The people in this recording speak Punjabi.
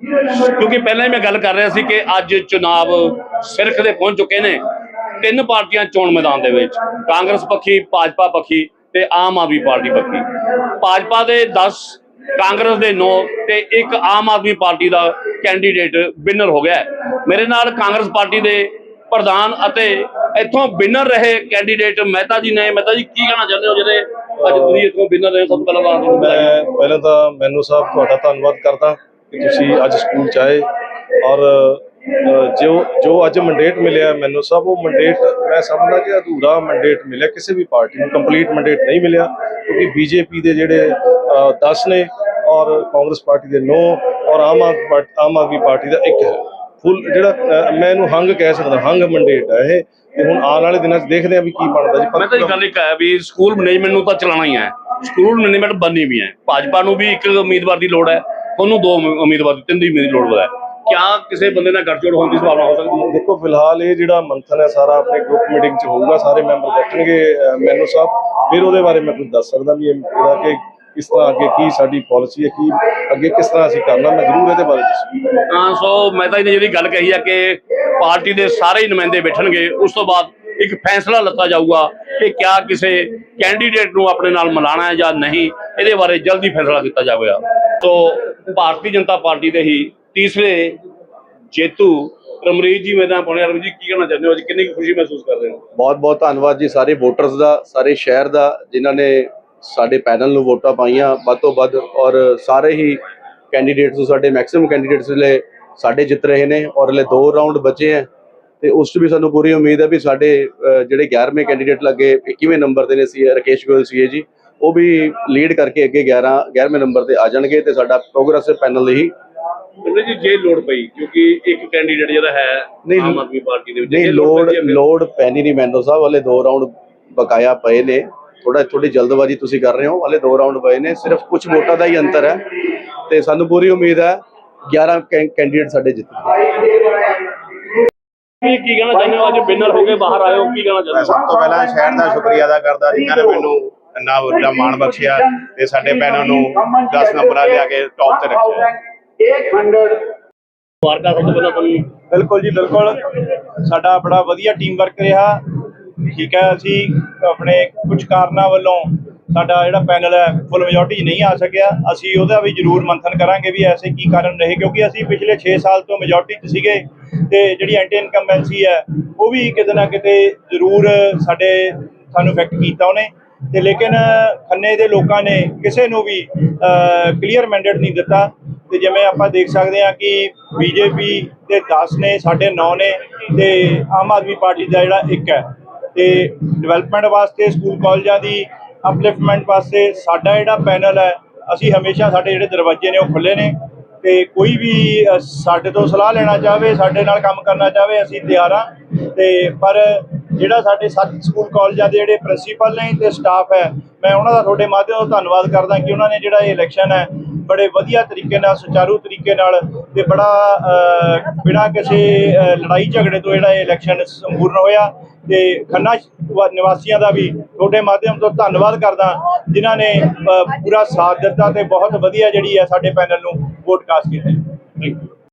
ਕਿਉਂਕਿ ਪਹਿਲਾਂ ਹੀ ਮੈਂ ਗੱਲ ਕਰ ਰਿਹਾ ਸੀ ਕਿ ਅੱਜ ਚੁਣਾਵ ਸਿਰਖ ਦੇ ਪਹੁੰਚ ਚੁੱਕੇ ਨੇ ਤਿੰਨ ਪਾਰਟੀਆਂ ਚੋਣ ਮੈਦਾਨ ਦੇ ਵਿੱਚ, ਕਾਂਗਰਸ ਪੱਖੀ, ਭਾਜਪਾ ਪੱਖੀ ਤੇ ਆਮ ਆਦਮੀ ਪਾਰਟੀ ਪੱਖੀ। ਭਾਜਪਾ ਦੇ 10 ਕਾਂਗਰਸ ਦੇ 9 ਤੇ ਇੱਕ ਆਮ ਆਦਮੀ ਪਾਰਟੀ ਦਾ ਕੈਂਡੀਡੇਟ ਵਿਨਰ ਹੋ ਗਿਆ ਮੇਰੇ ਨਾਲ ਕਾਂਗਰਸ ਪਾਰਟੀ ਦੇ ਪ੍ਰਧਾਨ ਅਤੇ ਇੱਥੋਂ ਵਿਨਰ ਰਹੇ ਕੈਂਡੀਡੇਟ ਮਹਿਤਾ ਜੀ ਨੇ। ਮਹਿਤਾ ਜੀ, ਕੀ ਕਹਿਣਾ ਚਾਹੁੰਦੇ ਹੋ ਜਿਹੜੇ ਅੱਜ ਤੁਸੀਂ ਇੱਥੋਂ ਵਿਨਰ ਰਹੇ ਸਭ ਤੋਂ ਪਹਿਲਾਂ ਤੁਹਾਨੂੰ ਪਹਿਲਾਂ ਤਾਂ ਮੈਨੂੰ ਸਾਹਿਬ ਤੁਹਾਡਾ ਧੰਨਵਾਦ ਕਰਦਾ। ਤੁਸੀਂ ਅੱਜ ਸਕੂਲ ਚ ਆਏ ਔਰ ਜੋ ਜੋ ਅੱਜ ਮੰਡੇਟ ਮਿਲਿਆ ਮੈਨੂੰ ਸਭ ਉਹ ਮੰਡੇਟ ਮੈਂ ਸਮਝਦਾ ਕਿ ਅਧੂਰਾ ਮੰਡੇਟ ਮਿਲਿਆ, ਕਿਸੇ ਵੀ ਪਾਰਟੀ ਨੂੰ ਕੰਪਲੀਟ ਮੰਡੇਟ ਨਹੀਂ ਮਿਲਿਆ, ਕਿਉਂਕਿ ਬੀਜੇਪੀ ਦੇ ਜਿਹੜੇ 10 ਨੇ ਔਰ ਕਾਂਗਰਸ ਪਾਰਟੀ ਦੇ 9 ਔਰ ਆਮ ਆਦਮੀ ਪਾਰਟੀ ਆਮ ਆਦਮੀ ਪਾਰਟੀ ਦਾ ਇੱਕ ਹੈ। ਫੁੱਲ ਜਿਹੜਾ ਮੈਂ ਇਹਨੂੰ ਹੰਗ ਕਹਿ ਸਕਦਾ, ਹੰਗ ਮੰਡੇਟ ਹੈ ਇਹ, ਤੇ ਹੁਣ ਆਉਣ ਵਾਲੇ ਦਿਨਾਂ 'ਚ ਦੇਖਦੇ ਹਾਂ ਵੀ ਕੀ ਬਣਦਾ ਜੀ। ਮੈਂ ਤਾਂ ਇਹ ਗੱਲ ਇੱਕ ਹੈ ਵੀ ਸਕੂਲ ਮੈਨੇਜਮੈਂਟ ਨੂੰ ਤਾਂ ਚਲਾਉਣਾ ਹੀ ਹੈ। ਸਕੂਲ ਮੈਨੇਜਮੈਂਟ ਬਣਨੀ ਵੀ ਹੈ। ਭਾਜਪਾ ਨੂੰ ਵੀ ਇੱਕ ਉਮੀਦਵਾਰ ਦੀ ਲੋੜ ਹੈ। ਤੁਹਾਨੂੰ ਦੋ ਉਮੀ- ਉਮੀਦਵਾਰ ਦੀ ਤਿੰਨ ਦੀ ਦੀ ਲੋੜ ਹੈ ਕਿਆ ਕਿਸੇ ਬੰਦੇ ਨਾਲ ਗੱਠਜੋੜ ਹੋਣ ਦੀ ਸੰਭਾਵਨਾ ਹੋ ਸਕਦੀ ਹੈ? ਦੇਖੋ ਫਿਲਹਾਲ ਇਹ ਜਿਹੜਾ ਮੰਥਨ ਹੈ ਸਾਰਾ ਆਪਣੇ ਗਰੁੱਪ ਮੀਟਿੰਗ 'ਚ ਹੋਊਗਾ ਸਾਰੇ ਮੈਂਬਰ ਬੈਠਣਗੇ ਮੈਨੂੰ ਸਾਹਿਬ ਫਿਰ ਉਹਦੇ ਬਾਰੇ ਮੈਂ ਕੁਝ ਦੱਸ ਸਕਦਾ ਵੀ ਇਹ ਇਹਦਾ ਕਿ ਕਿਸ ਤਰ੍ਹਾਂ ਅੱਗੇ ਕੀ ਸਾਡੀ ਪਾਲਿਸੀ ਹੈ ਕੀ ਅੱਗੇ ਕਿਸ ਤਰ੍ਹਾਂ ਅਸੀਂ ਕਰਨਾ ਮੈਂ ਜ਼ਰੂਰ ਇਹਦੇ ਬਾਰੇ ਦੱਸੂਗਾ ਹਾਂ ਸੋ ਮੈਂ ਤਾਂ ਇਹਨੇ ਜਿਹੜੀ ਗੱਲ ਕਹੀ ਹੈ ਕਿ ਪਾਰਟੀ ਦੇ ਸਾਰੇ ਹੀ ਨੁਮਾਇੰਦੇ ਬੈਠਣਗੇ ਉਸ ਤੋਂ ਬਾਅਦ ਇੱਕ ਫੈਸਲਾ ਲੱਤਾ ਜਾਊਗਾ ਕਿ ਕਿਆ ਕਿਸੇ ਕੈਂਡੀਡੇਟ ਨੂੰ ਆਪਣੇ ਨਾਲ ਮਿਲਾਣਾ ਹੈ ਜਾਂ ਨਹੀਂ ਇਹਦੇ ਬਾਰੇ ਜਲਦੀ ਫੈਸਲਾ ਕੀਤਾ ਜਾਵੇਗਾ। ਸੋ ਭਾਰਤੀ ਜਨਤਾ ਪਾਰਟੀ ਦੇ ਹੀ ਤੀਸਰੇ ਜੇਤੂ ਰਮਰੀਤ ਜੀ ਮੈਦਾਨ ਪਹੁੰਚੇ ਰਮਰੀਤ ਜੀ, ਕੀ ਕਹਿਣਾ ਚਾਹੁੰਦੇ ਹੋ? ਅੱਜ ਕਿੰਨੀ ਕੁ ਖੁਸ਼ੀ ਮਹਿਸੂਸ ਕਰ ਰਹੇ ਹੋ? ਬਹੁਤ ਬਹੁਤ ਧੰਨਵਾਦ ਜੀ ਸਾਰੇ ਵੋਟਰਸ ਦਾ, ਸਾਰੇ ਸ਼ਹਿਰ ਦਾ, ਜਿਨ੍ਹਾਂ ਨੇ ਸਾਡੇ ਪੈਨਲ ਨੂੰ ਵੋਟਾਂ ਪਾਈਆਂ ਵੱਧ ਤੋਂ ਵੱਧ ਔਰ ਸਾਰੇ ਹੀ ਕੈਂਡੀਡੇਟਸ ਨੂੰ, ਸਾਡੇ ਮੈਕਸਿਮਮ ਕੈਂਡੀਡੇਟਸ ਲਈ ਸਾਡੇ ਜਿੱਤ ਰਹੇ ਨੇ ਔਰ ਹਲੇ ਦੋ ਰਾਊਂਡ ਬਚੇ ਹੈ ਤੇ ਉਸ 'ਚ ਵੀ ਸਾਨੂੰ ਪੂਰੀ ਉਮੀਦ ਹੈ ਵੀ ਸਾਡੇ ਜਿਹੜੇ 11ਵੇਂ ਕੈਂਡੀਡੇਟ ਲੱਗੇ 21ਵੇਂ ਨੰਬਰ ਤੇ ਨੇ ਸੀ, ਰਕੇਸ਼ ਗੋਇਲ ਸੀਏ ਜੀ। ਉਹ ਵੀ ਲੀਡ ਕਰਕੇ ਅੱਗੇ 11 11ਵੇਂ ਨੰਬਰ ਤੇ ਆ ਜਾਣਗੇ ਤੇ ਸਾਡਾ ਪ੍ਰੋਗਰੈਸਿਵ ਪੈਨਲ ਹੀ। ਜੀ ਜੇ ਲੋੜ ਪਈ ਕਿਉਂਕਿ ਇੱਕ ਕੈਂਡੀਡੇਟ ਜਿਹੜਾ ਹੈ ਆਮ ਆਦਮੀ ਪਾਰਟੀ ਦੇ ਵਿੱਚ ਨਹੀਂ ਫਿਰ- ਲੋਡ ਪੈਣੀ ਨਹੀਂ ਮੈਂਡੋ ਸਾਹਿਬ ਹਲੇ ਦੋ ਰਾਊਂਡ ਬਕਾਇਆ ਪਏ ਨੇ। ਥੋੜਾ ਥੋੜੀ ਜਲਦਬਾਜ਼ੀ ਤੁਸੀਂ ਕਰ ਰਹੇ ਹੋ ਹਲੇ ਦੋ ਰਾਊਂਡ ਪਏ ਨੇ ਸਿਰਫ ਕੁਝ ਵੋਟਾਂ ਦਾ ਹੀ ਅੰਤਰ ਹੈ। ਤੇ ਸਾਨੂੰ ਪੂਰੀ ਉਮੀਦ ਹੈ 11 ਕੈ- ਕੈਂਡੀਡੇਟ ਸਾਡੇ ਜਿੱਤਣਗੇ ਕੀ ਕੀ ਕਹਿਣਾ ਚਾਹੁੰਦੇ ਹੋ? ਅੱਜ ਵਿਨਰ ਹੋ ਕੇ ਬਾਹਰ ਆਏ ਹੋ ਕੀ ਕਹਿਣਾ ਚਾਹੁੰਦੇ ਹੋ? ਸਭ ਤੋਂ ਪਹਿਲਾਂ ਸ਼ਹਿਰ ਦਾ ਸ਼ੁਕਰੀਆ ਅਦਾ ਕਰਦਾ ਜਿਨ੍ਹਾਂ ਨੇ ਮੈਨੂੰ ਇੰਨਾ ਵੱਡਾ ਮਾਣ ਬਖਸ਼ਿਆ ਤੇ ਸਾਡੇ ਪੈਨਲ ਨੂੰ 10 ਨੰਬਰਾਂ ਲਿਆ ਕੇ ਟੌਪ ਤੇ ਰੱਖਿਆ। ਮੁਬਾਰਕਾਂ ਸਭ ਤੋਂ ਪਹਿਲਾਂ ਤੁਹਾਨੂੰ ਬਿਲਕੁਲ ਜੀ ਬਿਲਕੁਲ। ਸਾਡਾ ਬੜਾ ਵਧੀਆ ਟੀਮ ਵਰਕ ਰਿਹਾ। ਠੀਕ ਹੈ ਅਸੀਂ ਆਪਣੇ ਕੁਝ ਕਾਰਨਾਂ ਵੱਲੋਂ ਸਾਡਾ ਜਿਹੜਾ ਪੈਨਲ ਹੈ ਫੁੱਲ ਮੈਜੋਰਟੀ ਨਹੀਂ ਆ ਸਕਿਆ। ਅਸੀਂ ਉਹਦਾ ਵੀ ਜ਼ਰੂਰ ਮੰਥਨ ਕਰਾਂਗੇ ਵੀ ਐਸੇ ਕੀ ਕਾਰਨ ਰਹੇ ਕਿਉਂਕਿ ਅਸੀਂ ਪਿਛਲੇ 6 ਸਾਲ ਤੋਂ ਮੈਜੋਰਟੀ 'ਚ ਸੀਗੇ ਤੇ ਜਿਹੜੀ ਐਂਟੀ ਇਨਕੰਬੈਂਸੀ ਹੈ ਉਹ ਵੀ ਕਿਤੇ ਨਾ ਕਿਤੇ ਜ਼ਰੂਰ ਸਾਡੇ ਸਾਨੂੰ ਇਫੈਕਟ ਕੀਤਾ ਉਹਨੇ। ਤੇ ਲੇਕਿਨ, ਖੰਨੇ ਦੇ ਲੋਕਾਂ ਨੇ ਕਿਸੇ ਨੂੰ ਵੀ ਕਲੀਅਰ ਮੈਂਡੇਟ ਨਹੀਂ ਦਿੱਤਾ। ਤੇ ਜਿਵੇਂ ਆਪਾਂ ਦੇਖ ਸਕਦੇ ਹਾਂ ਕਿ ਬੀਜੇਪੀ ਦੇ 10 ਨੇ, ਸਾਡੇ 9 ਨੇ ਤੇ ਆਮ ਆਦਮੀ ਪਾਰਟੀ ਦਾ ਜਿਹੜਾ ਇੱਕ ਹੈ। ਤੇ ਡਿਵੈਲਪਮੈਂਟ ਵਾਸਤੇ ਸਕੂਲ ਕਾਲਜਾਂ ਦੀ ਅਪਲਿਫਟਮੈਂਟ ਵਾਸਤੇ ਸਾਡਾ ਜਿਹੜਾ ਪੈਨਲ ਹੈ, ਅਸੀਂ ਹਮੇਸ਼ਾ ਸਾਡੇ ਜਿਹੜੇ ਦਰਵਾਜ਼ੇ ਨੇ ਉਹ ਖੁੱਲੇ ਨੇ। ਤੇ ਕੋਈ ਵੀ ਸਾਡੇ ਤੋਂ ਸਲਾਹ ਲੈਣਾ ਚਾਹਵੇ, ਸਾਡੇ ਨਾਲ ਕੰਮ ਕਰਨਾ ਚਾਹਵੇ, ਅਸੀਂ ਤਿਆਰ ਹਾਂ। ਤੇ ਪਰ ਜਿਹੜਾ ਸਾਡੇ ਸੱਤ ਸਕੂਲ ਕਾਲਜਾਂ ਦੇ ਜਿਹੜੇ ਪ੍ਰਿੰਸੀਪਲ ਨੇ ਤੇ ਸਟਾਫ ਹੈ, ਮੈਂ ਉਹਨਾਂ ਦਾ ਤੁਹਾਡੇ ਮਾਧਿਅਮ ਤੋਂ ਧੰਨਵਾਦ ਕਰਦਾ ਕਿ ਉਹਨਾਂ ਨੇ ਜਿਹੜਾ ਇਹ ਇਲੈਕਸ਼ਨ ਹੈ, ਬੜੇ ਵਧੀਆ ਤਰੀਕੇ ਨਾਲ, ਸੁਚਾਰੂ ਤਰੀਕੇ ਨਾਲ ਤੇ ਬੜਾ ਬਿਨਾਂ ਕਿਸੇ ਲੜਾਈ ਝਗੜੇ ਤੋਂ ਜਿਹੜਾ ਇਹ ਇਲੈਕਸ਼ਨ ਸੰਪੂਰਨ ਹੋਇਆ ਤੇ ਖੰਨਾ ਵਾ- ਨਿਵਾਸੀਆਂ ਦਾ ਵੀ ਤੁਹਾਡੇ ਮਾਧਿਅਮ ਤੋਂ ਧੰਨਵਾਦ ਕਰਦਾ, ਜਿਨ੍ਹਾਂ ਨੇ ਪੂਰਾ ਸਾਥ ਦਿੱਤਾ ਤੇ ਬਹੁਤ ਵਧੀਆ ਜਿਹੜੀ ਹੈ ਸਾਡੇ ਪੈਨਲ ਨੂੰ ਵੋਟ ਕਾਸਟ ਕੀਤਾ। Thank you